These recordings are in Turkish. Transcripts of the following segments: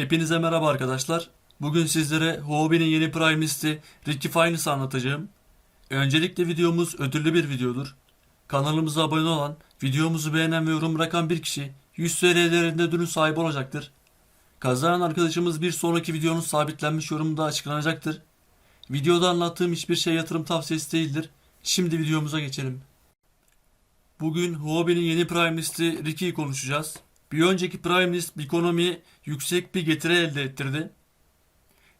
Hepinize merhaba arkadaşlar. Bugün sizlere Huobi'nin yeni Prime listi Ricky Finance anlatacağım. Öncelikle videomuz ödüllü bir videodur. Kanalımıza abone olan, videomuzu beğenen ve yorum bırakan bir kişi 100 TL değerinde ödülün sahibi olacaktır. Kazanan arkadaşımız bir sonraki videonun sabitlenmiş yorumunda açıklanacaktır. Videoda anlattığım hiçbir şey yatırım tavsiyesi değildir. Şimdi videomuza geçelim. Bugün Huobi'nin yeni Prime listi Ricky'yi konuşacağız. Bir önceki Prime list Bikonomi'ye yüksek bir getiri elde ettirdi.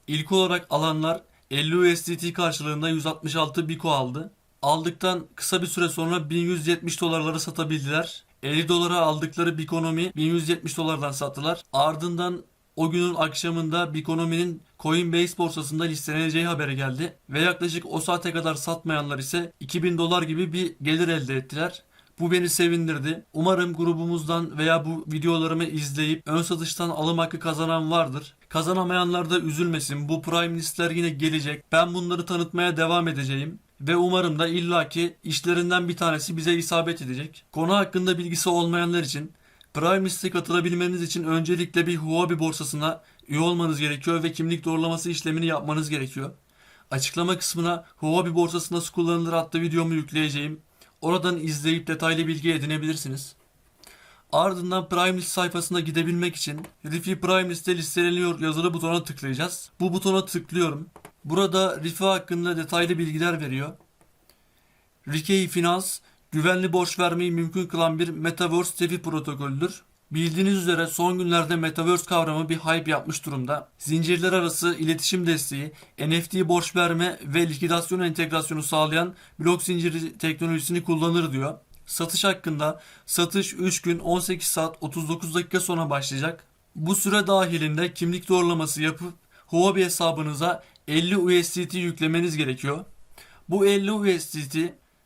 İlk olarak alanlar 50 USDT karşılığında 166 Biko aldı. Aldıktan kısa bir süre sonra 1170 dolarları satabildiler. 50 dolara aldıkları Bikonomi 1170 dolardan sattılar. Ardından o günün akşamında Bikonomi'nin Coinbase borsasında listeleneceği haberi geldi ve yaklaşık o saate kadar satmayanlar ise 2000 dolar gibi bir gelir elde ettiler. Bu beni sevindirdi. Umarım grubumuzdan veya bu videolarımı izleyip ön satıştan alım hakkı kazanan vardır. Kazanamayanlar da üzülmesin. Bu prime listler yine gelecek. Ben bunları tanıtmaya devam edeceğim. Ve umarım da illaki işlerinden bir tanesi bize isabet edecek. Konu hakkında bilgisi olmayanlar için Prime liste katılabilmeniz için öncelikle bir Huobi borsasına üye olmanız gerekiyor ve kimlik doğrulaması işlemini yapmanız gerekiyor. Açıklama kısmına Huobi borsası nasıl kullanılır adlı videomu yükleyeceğim. Oradan izleyip detaylı bilgi edinebilirsiniz. Ardından Prime List sayfasına gidebilmek için Rifi Prime Liste listeleniyor yazılı butona tıklayacağız. Bu butona tıklıyorum. Burada Rifi hakkında detaylı bilgiler veriyor. Rikey Finans, güvenli borç vermeyi mümkün kılan bir Metaverse TEFI protokolüdür. Bildiğiniz üzere son günlerde Metaverse kavramı bir hype yapmış durumda. Zincirler arası iletişim desteği, NFT borç verme ve likidasyon entegrasyonu sağlayan blok zinciri teknolojisini kullanır diyor. Satış hakkında satış 3 gün 18 saat 39 dakika sonra başlayacak. Bu süre dahilinde kimlik doğrulaması yapıp Huobi hesabınıza 50 USDT yüklemeniz gerekiyor. Bu 50 USDT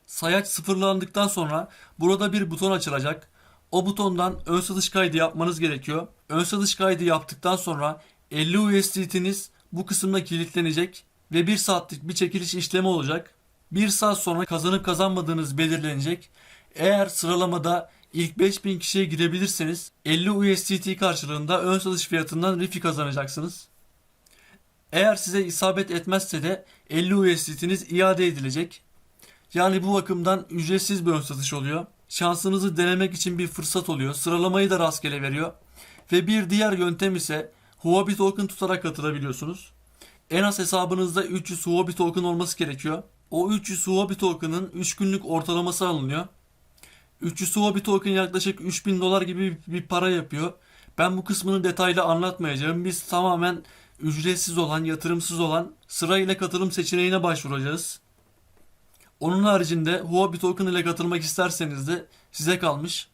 sayaç sıfırlandıktan sonra burada bir buton açılacak. O butondan ön satış kaydı yapmanız gerekiyor. Ön satış kaydı yaptıktan sonra 50 USDT'niz bu kısımda kilitlenecek ve 1 saatlik bir çekiliş işlemi olacak. 1 saat sonra kazanıp kazanmadığınız belirlenecek. Eğer sıralamada ilk 5000 kişiye girebilirseniz 50 USDT karşılığında ön satış fiyatından rifi kazanacaksınız. Eğer size isabet etmezse de 50 USDT'niz iade edilecek. Yani bu bakımdan ücretsiz bir ön satış oluyor. Şansınızı denemek için bir fırsat oluyor. Sıralamayı da rastgele veriyor. Ve bir diğer yöntem ise Huobi token tutarak katılabiliyorsunuz. En az hesabınızda 300 Huobi token olması gerekiyor. O 300 Huobi token'ın 3 günlük ortalaması alınıyor. 300 Huobi token yaklaşık 3000 dolar gibi bir para yapıyor. Ben bu kısmını detaylı anlatmayacağım. Biz tamamen ücretsiz olan, yatırımsız olan sırayla katılım seçeneğine başvuracağız. Onun haricinde Huobi token ile katılmak isterseniz de size kalmış.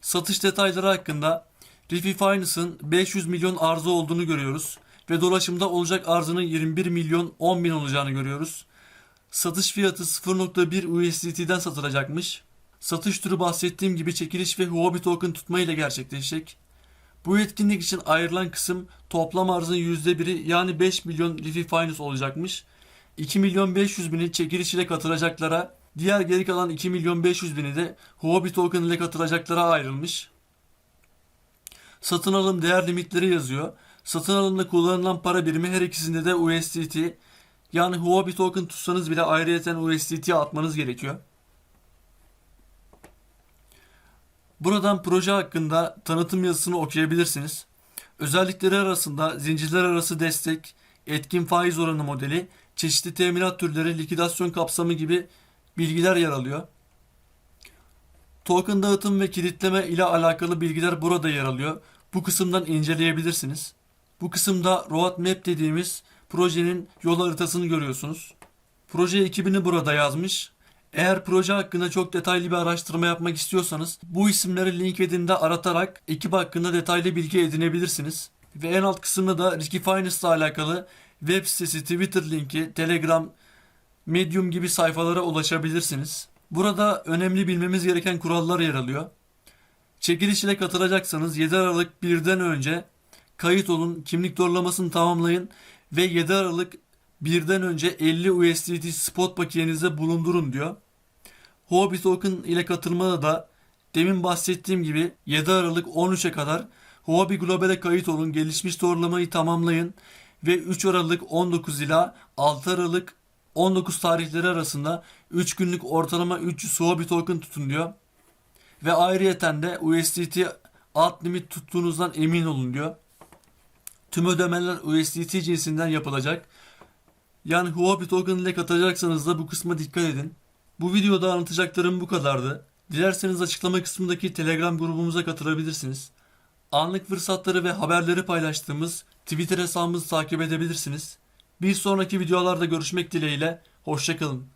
Satış detayları hakkında Rifi Finance'ın 500 milyon arzı olduğunu görüyoruz ve dolaşımda olacak arzının 21 milyon 10 bin olacağını görüyoruz. Satış fiyatı 0.1 USDT'den satılacakmış. Satış türü bahsettiğim gibi çekiliş ve Huobi token tutma ile gerçekleşecek. Bu etkinlik için ayrılan kısım toplam arzın %1'i yani 5 milyon Rifi Finance olacakmış. 2 milyon 500 bini çekiliş ile katılacaklara, diğer geri kalan 2 milyon 500 bini de Huobi token ile katılacaklara ayrılmış. Satın alım değer limitleri yazıyor. Satın alımda kullanılan para birimi her ikisinde de USDT. Yani Huobi token tutsanız bile ayrıyeten USDT atmanız gerekiyor. Buradan proje hakkında tanıtım yazısını okuyabilirsiniz. Özellikleri arasında zincirler arası destek, etkin faiz oranı modeli, çeşitli teminat türleri, likidasyon kapsamı gibi bilgiler yer alıyor. Token dağıtım ve kilitleme ile alakalı bilgiler burada yer alıyor. Bu kısımdan inceleyebilirsiniz. Bu kısımda roadmap dediğimiz projenin yol haritasını görüyorsunuz. Proje ekibini burada yazmış. Eğer proje hakkında çok detaylı bir araştırma yapmak istiyorsanız bu isimleri LinkedIn'de aratarak ekip hakkında detaylı bilgi edinebilirsiniz. Ve en alt kısımda da Ricky Finance ile alakalı web sitesi, Twitter linki, Telegram, Medium gibi sayfalara ulaşabilirsiniz. Burada önemli bilmemiz gereken kurallar yer alıyor. Çekiliş ile katılacaksanız 7 Aralık 1'den önce kayıt olun, kimlik doğrulamasını tamamlayın ve 7 Aralık 1'den önce 50 USDT spot bakiyenizde bulundurun diyor. Huobi Token ile katılmada da demin bahsettiğim gibi 7 Aralık 13'e kadar Huobi Global'e kayıt olun, gelişmiş doğrulamayı tamamlayın ve 3 Aralık 19 ila 6 Aralık 19 tarihleri arasında 3 günlük ortalama 300 Huobi token tutun diyor. Ve ayrıyeten de USDT alt limit tuttuğunuzdan emin olun diyor. Tüm ödemeler USDT cinsinden yapılacak. Yani Huobi token ile katacaksanız da bu kısma dikkat edin. Bu videoda anlatacaklarım bu kadardı. Dilerseniz açıklama kısmındaki Telegram grubumuza katılabilirsiniz. Anlık fırsatları ve haberleri paylaştığımız Twitter hesabımızı takip edebilirsiniz. Bir sonraki videolarda görüşmek dileğiyle, hoşçakalın.